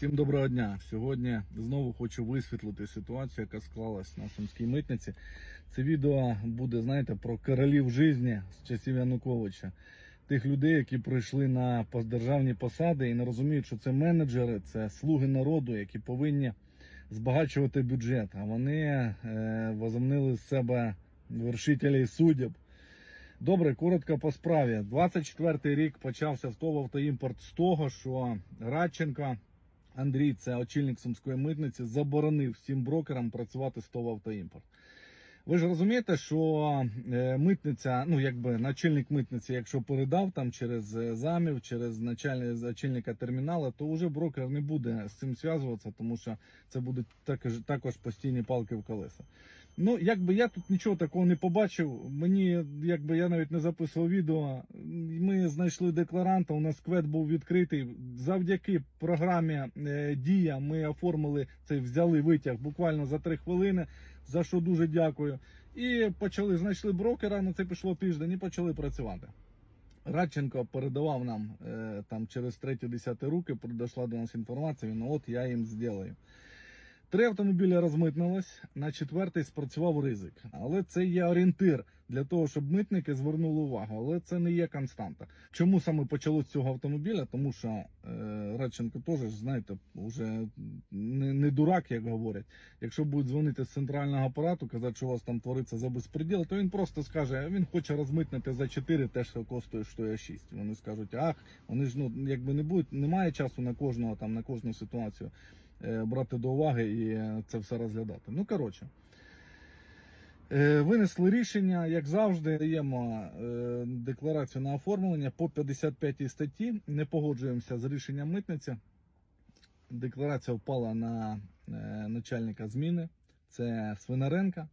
Всім доброго дня. Сьогодні знову хочу висвітлити ситуацію, яка склалась на Сумській митниці. Це відео буде, знаєте, про королів житті з часів Януковича. Тих людей, які прийшли на державні посади і не розуміють, що це менеджери, це слуги народу, які повинні збагачувати бюджет. А вони е, возомнили з себе вершителей суддів. Добре, коротко по справі. 24-й рік почався ВТОВ автоімпорт з того, що Радченко Андрій, це очільник сумської митниці, заборонив всім брокерам працювати з ТОВ автоімпорт. Ви ж розумієте, що е, митниця, ну якби начальник митниці, якщо передав там через е, замів, через начальника терміналу, то вже брокер не буде з цим зв'язуватися, тому що це будуть також, також постійні палки в колеса. Ну, якби я тут нічого такого не побачив. Мені, якби я навіть не записував відео. Ми знайшли декларанта. У нас квет був відкритий. Завдяки програмі е, Дія ми оформили цей, взяли витяг буквально за три хвилини. За що дуже дякую. І почали знайшли брокера. На це пішло тиждень і почали працювати. Радченко передавав нам е, там через треті десяти руки. Прийшла до нас інформація. «Ну, от я їм зроблю. Три автомобілі розмитнилось, на четвертий спрацював ризик. Але це є орієнтир для того, щоб митники звернули увагу. Але це не є константа. Чому саме почалося з цього автомобіля? Тому що е, Радченко теж, знаєте, вже не, не дурак, як говорять. Якщо будуть дзвонити з центрального апарату, казати, що у вас там твориться за безпреділ, то він просто скаже, він хоче розмитнити за 4 те, що коштує, що 6. Вони скажуть, ах, вони ж ну якби не будуть, немає часу на кожного там на кожну ситуацію брати до уваги і е, це все розглядати. Ну коротше. Е, Винесли рішення, як завжди, даємо е, декларацію на оформлення по 55 статті. Не погоджуємося з рішенням митниці. Декларація впала на е, начальника зміни, це Свинаренка.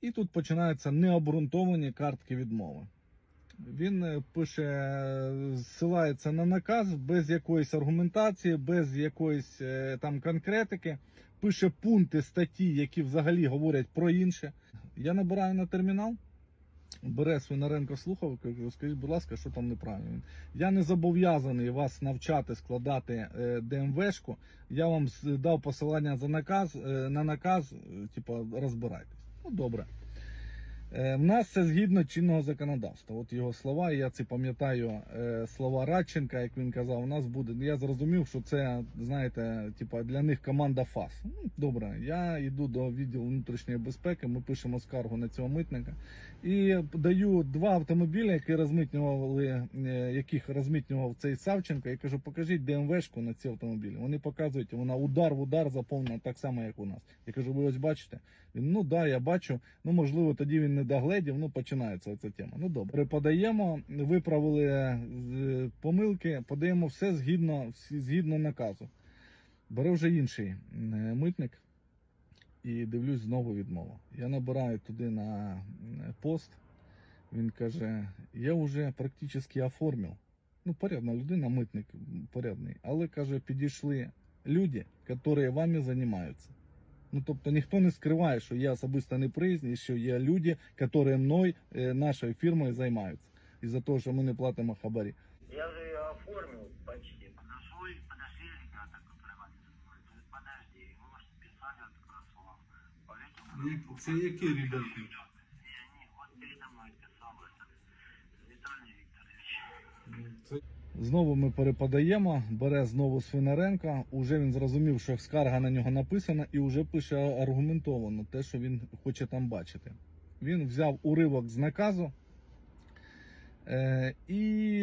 І тут починаються необґрунтовані картки відмови. Він е, пише, зсилається на наказ без якоїсь аргументації, без якоїсь е, там конкретики. Пише пункти статті, які взагалі говорять про інше. Я набираю на термінал, бере Свинаренко слухавку, кажу, скажіть, будь ласка, що там неправильно. Я не зобов'язаний вас навчати складати е, ДМВшку. Я вам дав посилання за наказ, на наказ, типу, розбирайтесь. Ну, добре. Е, В нас це згідно чинного законодавства. От його слова, я це пам'ятаю е, слова Радченка, як він казав, у нас буде. Я зрозумів, що це, знаєте, типа для них команда ФАС. Ну, добре, я йду до відділу внутрішньої безпеки, ми пишемо скаргу на цього митника і даю два автомобілі, які розмитнювали, е, яких розмитнював цей Савченко. Я кажу, покажіть ДМВшку на ці автомобілі. Вони показують, вона удар в удар заповнена так само, як у нас. Я кажу, ви ось бачите? Він, ну да, я бачу. Ну можливо, тоді він не догледів. Ну починається ця тема. Ну добре, подаємо, виправили е, помилки, подаємо все згідно, згідно наказу. Бере вже інший е, митник і дивлюсь знову відмову. Я набираю туди на е, пост. Він каже: я вже практично оформив. Ну, порядна людина, митник порядний. Але каже, підійшли люди, які вами займаються. Ну, тобто ніхто не скриває, що я особисто не приїзний, що є люди, які мною, е, нашою фірмою займаються. Із-за того, що ми не платимо хабарі. Я вже ее оформив почти. Подошли, подошли ребята, подожди, может писали от. Поверьте, Це які ребята? Знову ми переподаємо, бере знову Свинаренка. Уже він зрозумів, що скарга на нього написана, і вже пише аргументовано те, що він хоче там бачити. Він взяв уривок з наказу е, і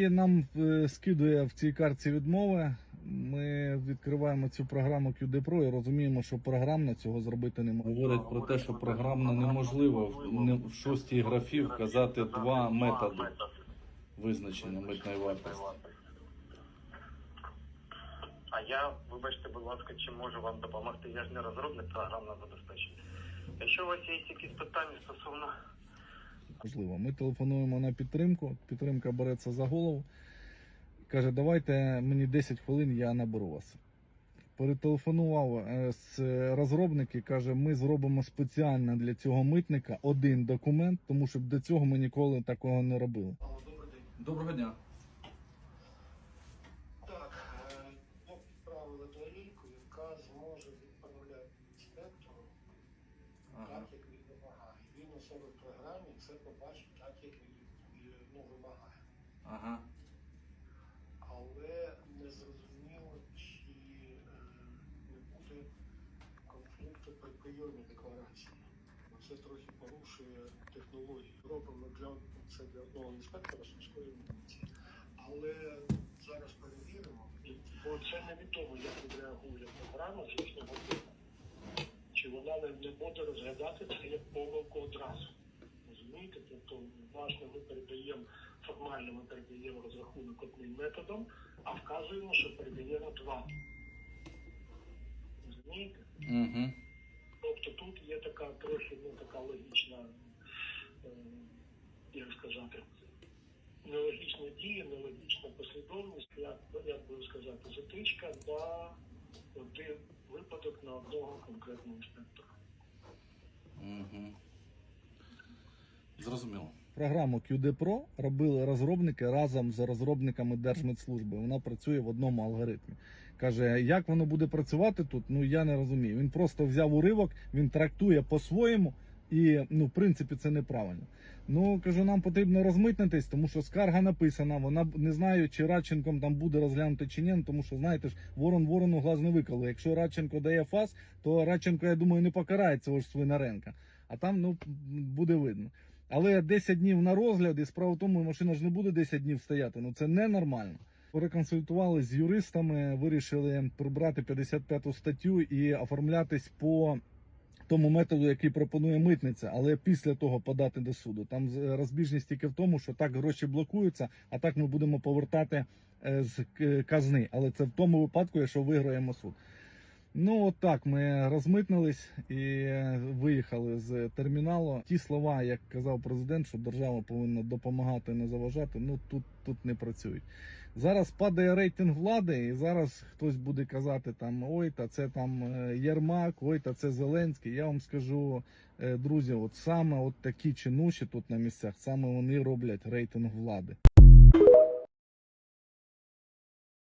нам е, скидує в цій картці відмови. Ми відкриваємо цю програму QD Pro і розуміємо, що програмно цього зробити не може. Говорить про те, що програмно неможливо в, не- в шостій графі вказати два методи визначення митної вартості. А я, вибачте, будь ласка, чи можу вам допомогти? Я ж не розробник програмного забезпечення. Якщо у вас є якісь питання стосовно Можливо, ми телефонуємо на підтримку. Підтримка береться за голову. Каже, давайте мені 10 хвилин, я наберу вас. Перетелефонував е, з розробник і каже, ми зробимо спеціально для цього митника один документ, тому що до цього ми ніколи такого не робили. Доброго дня. Так, е, поки справили до лінійку, яка зможе відправляти інспектору так, як він вимагає. Він у себе в програмі це побачить так, як він е, ну, вимагає. Ага. Але не зрозуміло, чи е, не буде конфлікту при прийомі декларації. Це трохи порушує технології. Робимо для це для одного інспектора сільської міліції. Але зараз перевіримо, бо це невідомо, як відреагує програма з їхнього боку. Чи вона не буде розглядати це як помилку одразу. Розумієте? Тобто, власне, ми передаємо формально ми передаємо розрахунок одним методом, а вказуємо, що передаємо два. Розумієте? Угу. Тобто тут є така трохи ну, така логічна, е, як сказати, нелогічна дія, нелогічна послідовність, як, як би сказати, затичка на один випадок на одного конкретного інспектора. Угу. Зрозуміло. Програму QD робили розробники разом з розробниками Держмедслужби. Вона працює в одному алгоритмі. Каже, як воно буде працювати тут, ну я не розумію. Він просто взяв уривок, він трактує по-своєму, і ну, в принципі, це неправильно. Ну кажу, нам потрібно розмитнитись, тому що скарга написана. Вона не знаю, чи Радченком там буде розглянути чи ні. ну, Тому що знаєте ж, ворон ворону глаз не виколи. Якщо Радченко дає фас, то Радченко, я думаю, не покарає цього ж Свинаренка. А там ну буде видно. Але 10 днів на розгляд, і справа в тому, машина ж не буде 10 днів стояти. Ну це ненормально. Переконсультували з юристами, вирішили прибрати 55 статтю і оформлятись по тому методу, який пропонує митниця, але після того подати до суду. Там з- розбіжність тільки в тому, що так гроші блокуються, а так ми будемо повертати е, з казни. Але це в тому випадку, якщо виграємо суд. Ну, от так ми розмитнились і виїхали з терміналу. Ті слова, як казав президент, що держава повинна допомагати, не заважати. Ну тут, тут не працюють. Зараз падає рейтинг влади, і зараз хтось буде казати там ой, та це там е, Єрмак, ой, та це Зеленський. Я вам скажу, е, друзі, от саме от такі чинуші тут на місцях, саме вони роблять рейтинг влади.